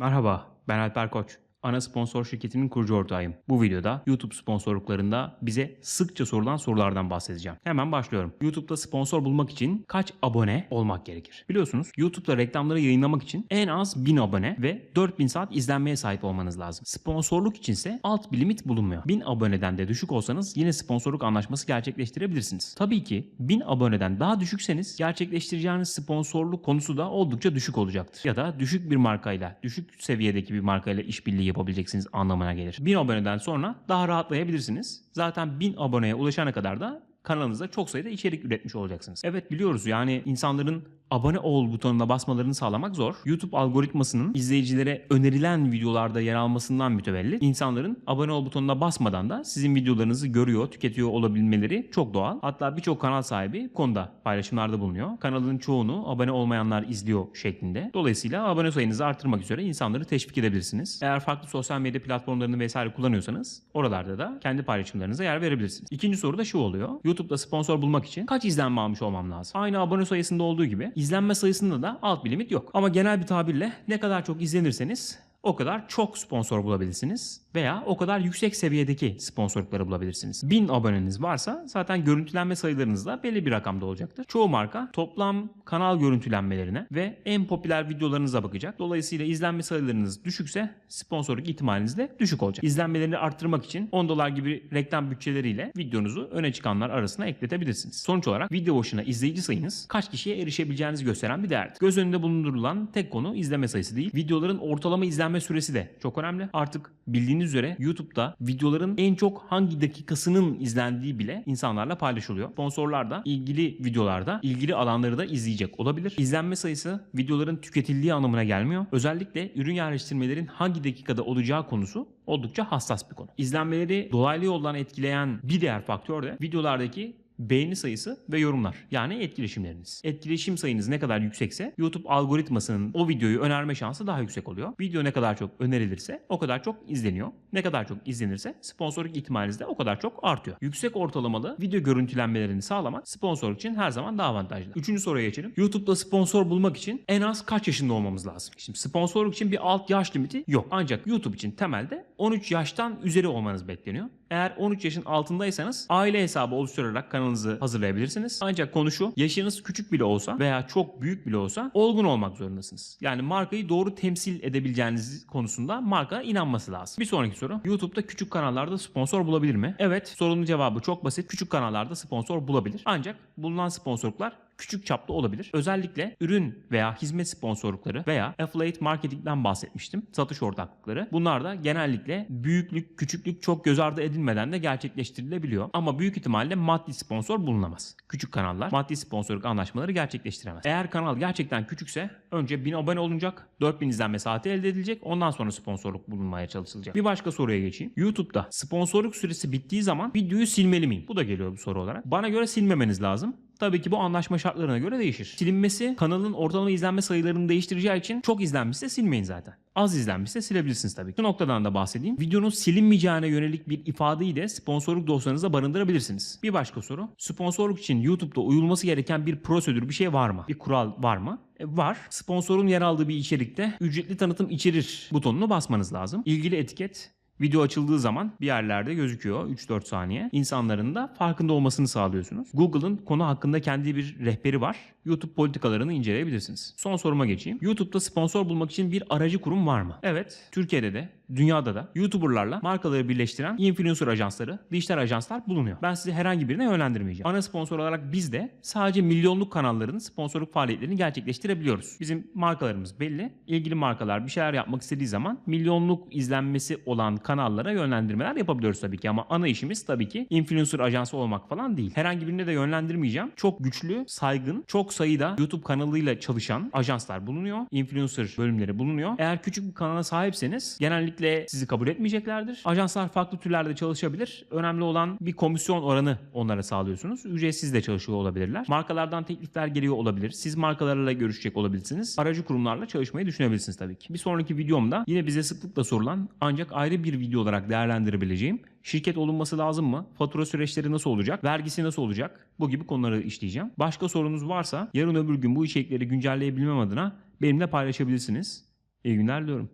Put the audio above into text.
Merhaba, ben Alper Koç. Ana sponsor şirketinin kurucu ortağıyım. Bu videoda YouTube sponsorluklarında bize sıkça sorulan sorulardan bahsedeceğim. Hemen başlıyorum. YouTube'da sponsor bulmak için kaç abone olmak gerekir? Biliyorsunuz YouTube'da reklamları yayınlamak için en az 1000 abone ve 4000 saat izlenmeye sahip olmanız lazım. Sponsorluk içinse alt bir limit bulunmuyor. 1000 aboneden de düşük olsanız yine sponsorluk anlaşması gerçekleştirebilirsiniz. Tabii ki 1000 aboneden daha düşükseniz gerçekleştireceğiniz sponsorluk konusu da oldukça düşük olacaktır. Ya da düşük bir markayla, düşük seviyedeki bir markayla işbirliği yapabileceksiniz anlamına gelir. 1000 aboneden sonra daha rahatlayabilirsiniz. Zaten 1000 aboneye ulaşana kadar da kanalınızda çok sayıda içerik üretmiş olacaksınız. Evet biliyoruz yani insanların abone ol butonuna basmalarını sağlamak zor. YouTube algoritmasının izleyicilere önerilen videolarda yer almasından mütevellit insanların abone ol butonuna basmadan da sizin videolarınızı görüyor, tüketiyor olabilmeleri çok doğal. Hatta birçok kanal sahibi konuda paylaşımlarda bulunuyor. Kanalın çoğunu abone olmayanlar izliyor şeklinde. Dolayısıyla abone sayınızı artırmak üzere insanları teşvik edebilirsiniz. Eğer farklı sosyal medya platformlarını vesaire kullanıyorsanız oralarda da kendi paylaşımlarınıza yer verebilirsiniz. İkinci soru da şu oluyor. YouTube'da sponsor bulmak için kaç izlenme almış olmam lazım? Aynı abone sayısında olduğu gibi izlenme sayısında da alt bir limit yok. Ama genel bir tabirle ne kadar çok izlenirseniz o kadar çok sponsor bulabilirsiniz veya o kadar yüksek seviyedeki sponsorlukları bulabilirsiniz. 1000 aboneniz varsa zaten görüntülenme sayılarınız da belli bir rakamda olacaktır. Çoğu marka toplam kanal görüntülenmelerine ve en popüler videolarınıza bakacak. Dolayısıyla izlenme sayılarınız düşükse sponsorluk ihtimaliniz de düşük olacak. İzlenmelerini arttırmak için 10 dolar gibi reklam bütçeleriyle videonuzu öne çıkanlar arasına ekletebilirsiniz. Sonuç olarak video başına izleyici sayınız kaç kişiye erişebileceğinizi gösteren bir değerdir. Göz önünde bulundurulan tek konu izleme sayısı değil. Videoların ortalama izlenme süresi de çok önemli. Artık bildiğiniz üzere YouTube'da videoların en çok hangi dakikasının izlendiği bile insanlarla paylaşılıyor. Sponsorlar da ilgili videolarda ilgili alanları da izleyecek olabilir. İzlenme sayısı videoların tüketildiği anlamına gelmiyor. Özellikle ürün yerleştirmelerin hangi dakikada olacağı konusu oldukça hassas bir konu. İzlenmeleri dolaylı yoldan etkileyen bir diğer faktör de videolardaki beğeni sayısı ve yorumlar. Yani etkileşimleriniz. Etkileşim sayınız ne kadar yüksekse YouTube algoritmasının o videoyu önerme şansı daha yüksek oluyor. Video ne kadar çok önerilirse o kadar çok izleniyor. Ne kadar çok izlenirse sponsorluk ihtimaliniz de o kadar çok artıyor. Yüksek ortalamalı video görüntülenmelerini sağlamak sponsorluk için her zaman daha avantajlı. Üçüncü soruya geçelim. YouTube'da sponsor bulmak için en az kaç yaşında olmamız lazım? Şimdi sponsorluk için bir alt yaş limiti yok. Ancak YouTube için temelde 13 yaştan üzeri olmanız bekleniyor. Eğer 13 yaşın altındaysanız aile hesabı oluşturarak kanalınızı hazırlayabilirsiniz. Ancak konu şu yaşınız küçük bile olsa veya çok büyük bile olsa olgun olmak zorundasınız. Yani markayı doğru temsil edebileceğiniz konusunda marka inanması lazım. Bir sonraki soru. YouTube'da küçük kanallarda sponsor bulabilir mi? Evet. Sorunun cevabı çok basit. Küçük kanallarda sponsor bulabilir. Ancak bulunan sponsorluklar küçük çaplı olabilir. Özellikle ürün veya hizmet sponsorlukları veya affiliate marketingden bahsetmiştim. Satış ortaklıkları. Bunlar da genellikle büyüklük, küçüklük çok göz ardı edilmeden de gerçekleştirilebiliyor. Ama büyük ihtimalle maddi sponsor bulunamaz. Küçük kanallar maddi sponsorluk anlaşmaları gerçekleştiremez. Eğer kanal gerçekten küçükse önce 1000 abone olunacak, 4000 izlenme saati elde edilecek. Ondan sonra sponsorluk bulunmaya çalışılacak. Bir başka soruya geçeyim. YouTube'da sponsorluk süresi bittiği zaman videoyu silmeli miyim? Bu da geliyor bu soru olarak. Bana göre silmemeniz lazım. Tabii ki bu anlaşma şartlarına göre değişir. Silinmesi kanalın ortalama izlenme sayılarını değiştireceği için çok izlenmişse silmeyin zaten. Az izlenmişse silebilirsiniz tabii. Bu noktadan da bahsedeyim. Videonun silinmeyeceğine yönelik bir ifadeyi de sponsorluk dosyanızda barındırabilirsiniz. Bir başka soru. Sponsorluk için YouTube'da uyulması gereken bir prosedür bir şey var mı? Bir kural var mı? E, var. Sponsorun yer aldığı bir içerikte ücretli tanıtım içerir butonunu basmanız lazım. İlgili etiket Video açıldığı zaman bir yerlerde gözüküyor 3-4 saniye. İnsanların da farkında olmasını sağlıyorsunuz. Google'ın konu hakkında kendi bir rehberi var. YouTube politikalarını inceleyebilirsiniz. Son soruma geçeyim. YouTube'da sponsor bulmak için bir aracı kurum var mı? Evet. Türkiye'de de dünyada da YouTuber'larla markaları birleştiren influencer ajansları, dijital ajanslar bulunuyor. Ben sizi herhangi birine yönlendirmeyeceğim. Ana sponsor olarak biz de sadece milyonluk kanalların sponsorluk faaliyetlerini gerçekleştirebiliyoruz. Bizim markalarımız belli. İlgili markalar bir şeyler yapmak istediği zaman milyonluk izlenmesi olan kanallara yönlendirmeler yapabiliyoruz tabii ki ama ana işimiz tabii ki influencer ajansı olmak falan değil. Herhangi birine de yönlendirmeyeceğim. Çok güçlü, saygın, çok sayıda YouTube kanalıyla çalışan ajanslar bulunuyor. Influencer bölümleri bulunuyor. Eğer küçük bir kanala sahipseniz genellikle sizi kabul etmeyeceklerdir. Ajanslar farklı türlerde çalışabilir. Önemli olan bir komisyon oranı onlara sağlıyorsunuz. Ücretsiz de çalışıyor olabilirler. Markalardan teklifler geliyor olabilir. Siz markalarla görüşecek olabilirsiniz. Aracı kurumlarla çalışmayı düşünebilirsiniz tabii ki. Bir sonraki videomda yine bize sıklıkla sorulan ancak ayrı bir video olarak değerlendirebileceğim şirket olunması lazım mı? Fatura süreçleri nasıl olacak? Vergisi nasıl olacak? Bu gibi konuları işleyeceğim. Başka sorunuz varsa yarın öbür gün bu içerikleri güncelleyebilmem adına benimle paylaşabilirsiniz. İyi günler diliyorum.